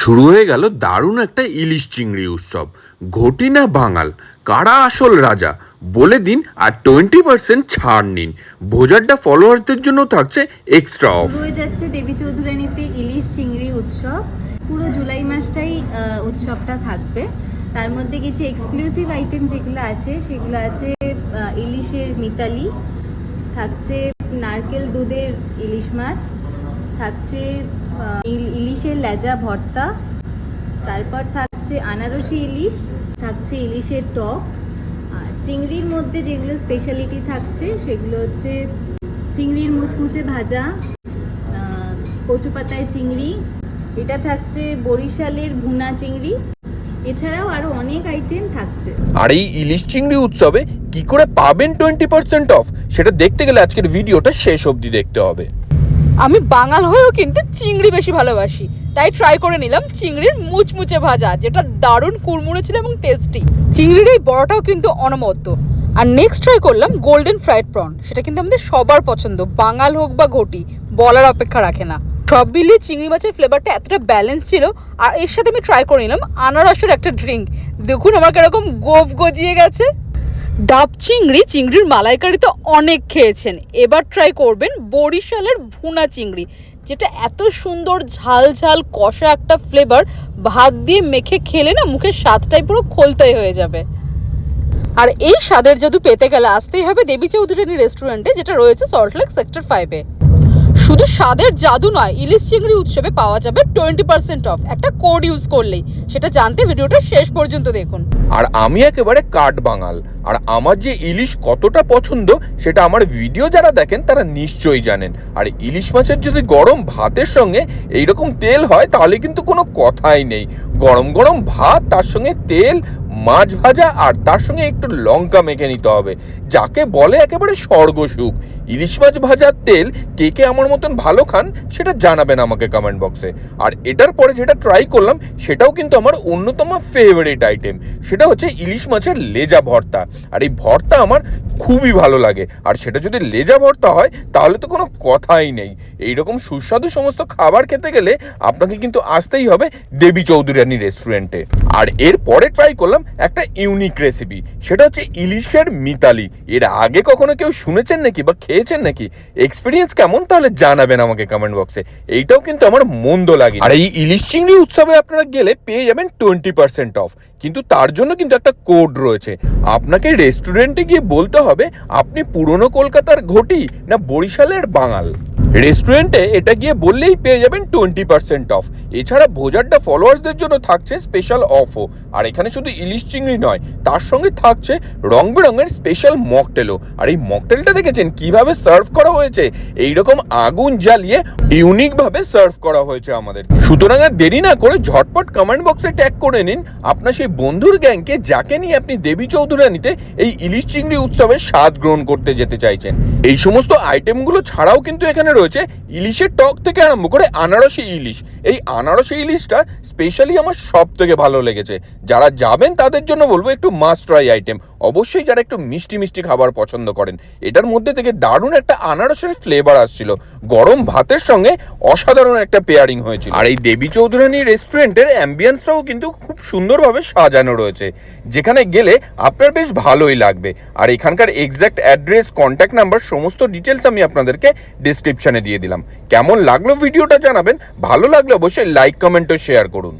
শুরু হয়ে গেল দারুণ একটা ইলিশ চিংড়ি উৎসব। ঘটি না বাঙাল কারা আসল রাজা? বলে দিন আর টোয়েন্টি পার্সেন্ট ছাড় নিন। ভোজারটা ফলোয়ার্সদের জন্য থাকছে এক্সট্রা অফ হয়ে যাচ্ছে দেবী চৌধুরানীতে ইলিশ চিংড়ি উৎসব। পুরো জুলাই মাসটাই উৎসবটা থাকবে। তার মধ্যে কিছু এক্সক্লুসিভ আইটেম যেগুলো আছে, সেগুলো আছে ইলিশের মিতালি, থাকছে নারকেল দুধের ইলিশ মাছ, থাকছে ইলিশের লেজা ভর্তা, তারপর থাকছে আনারসি ইলিশ, থাকছে ইলিশের টক, আর চিংড়ির মধ্যে যেগুলো স্পেশালিটি থাকছে সেগুলো হচ্ছে চিংড়ির মুচমুচে ভাজা কচু পাতায় চিংড়ি, এটা থাকছে বরিশালের ভুনা চিংড়ি, এছাড়াও আরও অনেক আইটেম থাকছে। আর এই ইলিশ চিংড়ি উৎসবে কি করে পাবেন টোয়েন্টি পার্সেন্ট অফ সেটা দেখতে গেলে আজকের ভিডিওটা শেষ অবধি দেখতে হবে। আমি বাঙাল হয়েও কিন্তু চিংড়ি বেশি ভালোবাসি। তাই ট্রাই করে নিলাম চিংড়ির মুচমুচে ভাজা, যেটা দারুণ কুড়মুড়ে ছিল এবং টেস্টি চিংড়ির এই বড়টাও কিন্তু অনবদ্য। আর নেক্সট ট্রাই করলাম গোল্ডেন ফ্রাইড প্রন সেটা কিন্তু আমাদের সবার পছন্দ, বাঙাল হোক বা ঘটি, বলার অপেক্ষা রাখে না। সব মিলিয়ে চিংড়ি মাছের ফ্লেভারটা এতটা ব্যালেন্স ছিল, আর এর সাথে আমি ট্রাই করে নিলাম আনারসের একটা ড্রিঙ্ক দেখুন আমার কীরকম গোফ গজিয়ে গেছে। ডাব চিংড়ি, চিংড়ির মালাইকারি তো অনেক খেয়েছেন। এবার ট্রাই করবেন বরিশালের ভুনা চিংড়ি, যেটা এত সুন্দর, ঝাল ঝাল, কষা একটা ফ্লেভার ভাত দিয়ে মেখে খেলে না মুখের স্বাদটাই পুরো খোলতাই হয়ে যাবে। আর এই স্বাদের জাদু পেতে গেলে আসতেই হবে দেবী চৌধুরানী রেস্টুরেন্টে যেটা রয়েছে সল্টলেক সেক্টর ফাইভে শুধু স্বাদের জাদু নয়, ইলিশ চিংড়ি উৎসবে পাওয়া যাবে টোয়েন্টি পার্সেন্ট অফ একটা কোড ইউজ করলেই। সেটা জানতে ভিডিওটা শেষ পর্যন্ত দেখুন। আর আমি একেবারে কাঠ বাঙাল। আর আমার যে ইলিশ কতটা পছন্দ, সেটা আমার ভিডিও যারা দেখেন, তারা নিশ্চয়ই জানেন। আর ইলিশ মাছের যদি গরম ভাতের সঙ্গে এইরকম তেল হয়, তাহলে কিন্তু কোনো কথাই নেই। গরম গরম ভাত, তার সঙ্গে তেল মাছ ভাজা আর তার সঙ্গে একটু লঙ্কা মেখে নিতে হবে, যাকে বলে একেবারে স্বর্গসুখ। ইলিশ মাছ ভাজার তেল কে কে আমার মতন ভালো খান সেটা জানাবেন আমাকে কমেন্ট বক্সে আর এটার পরে যেটা ট্রাই করলাম, সেটাও কিন্তু আমার অন্যতম ফেভারিট আইটেম সেটা হচ্ছে ইলিশ মাছের লেজা ভর্তা। আর এই ভর্তা আমার খুবই ভালো লাগে। আর সেটা যদি লেজা ভর্তা হয়, তাহলে তো কোনো কথাই নেই। এইরকম সুস্বাদু সমস্ত খাবার খেতে গেলে আপনাকে কিন্তু আসতেই হবে দেবী চৌধুরানী রেস্টুরেন্টে আর এর পরে ট্রাই করলাম একটা ইউনিক রেসিপি সেটা হচ্ছে ইলিশের মিতালি। এর আগে কখনো কেউ শুনেছেন নাকি বা খেয়েছেন নাকি? এক্সপিরিয়েন্স কেমন? তাহলে জানাবেন আমাকে কমেন্ট বক্সে এইটাও কিন্তু আমার মন্দ লাগে। আর এই ইলিশ চিংড়ি উৎসবে আপনারা গেলে পেয়ে যাবেন টোয়েন্টি পার্সেন্ট অফ কিন্তু তার জন্য কিন্তু একটা কোড রয়েছে। আপনাকে রেস্টুরেন্টে গিয়ে বলতে হবে, আপনি পুরনো কলকাতার ঘটি না বরিশালের বাঙাল? রেস্টুরেন্টে এটা গিয়ে বললেই পেয়ে যাবেন টোয়েন্টি পার্সেন্ট অফ এছাড়া ভোজারটা ফলোয়ার্সদের জন্য থাকছে স্পেশাল অফও আর এখানে শুধু ইলিশ চিংড়ি নয়, তার সঙ্গে থাকছে রং বেরঙের স্পেশাল মকটেলও আর এই মকটেলটা দেখেছেন? কীভাবে সার্ভ করা হয়েছে? এইরকম আগুন জ্বালিয়ে ইউনিকভাবে সার্ভ করা হয়েছে আমাদের সুতরাং আর দেরি না করে ঝটপট কমেন্ট বক্সে ট্যাগ করে নিন আপনার সেই বন্ধুর গ্যাংকে, যাকে নিয়ে আপনি দেবী চৌধুরানীতে এই ইলিশ চিংড়ি উৎসবের স্বাদ গ্রহণ করতে যেতে চাইছেন। এই সমস্ত আইটেমগুলো ছাড়াও কিন্তু এখানে রয়েছে ইলিশের টক থেকে আরম্ভ করে আনারসি ইলিশ। এই আনারসি ইলিশটা স্পেশালি আমার সব থেকে ভালো লেগেছে। যারা যাবেন তাদের জন্য বলব একটু মাস্ট ট্রাই আইটেম অবশ্যই যারা একটু মিষ্টি মিষ্টি খাবার পছন্দ করেন, এটার মধ্যে থেকে দারুণ একটা আনারসের ফ্লেভার আসছিল। গরম ভাতের সঙ্গে অসাধারণ একটা পেয়ারিং হয়েছিল। আর এই দেবী চৌধুরানী রেস্টুরেন্টের অ্যাম্বিয়েন্সটাও কিন্তু খুব সুন্দরভাবে সাজানো রয়েছে। যেখানে গেলে আপনার বেশ ভালোই লাগবে। আর এখানকার এক্স্যাক্ট অ্যাড্রেস কন্ট্যাক্ট নাম্বার সমস্ত ডিটেলস আমি আপনাদেরকে ডিসক্রিপশনে দিয়ে দিলাম। কেমন লাগল ভিডিওটা জানাবেন? ভালো লাগলে অবশ্যই লাইক কমেন্ট ও শেয়ার করুন।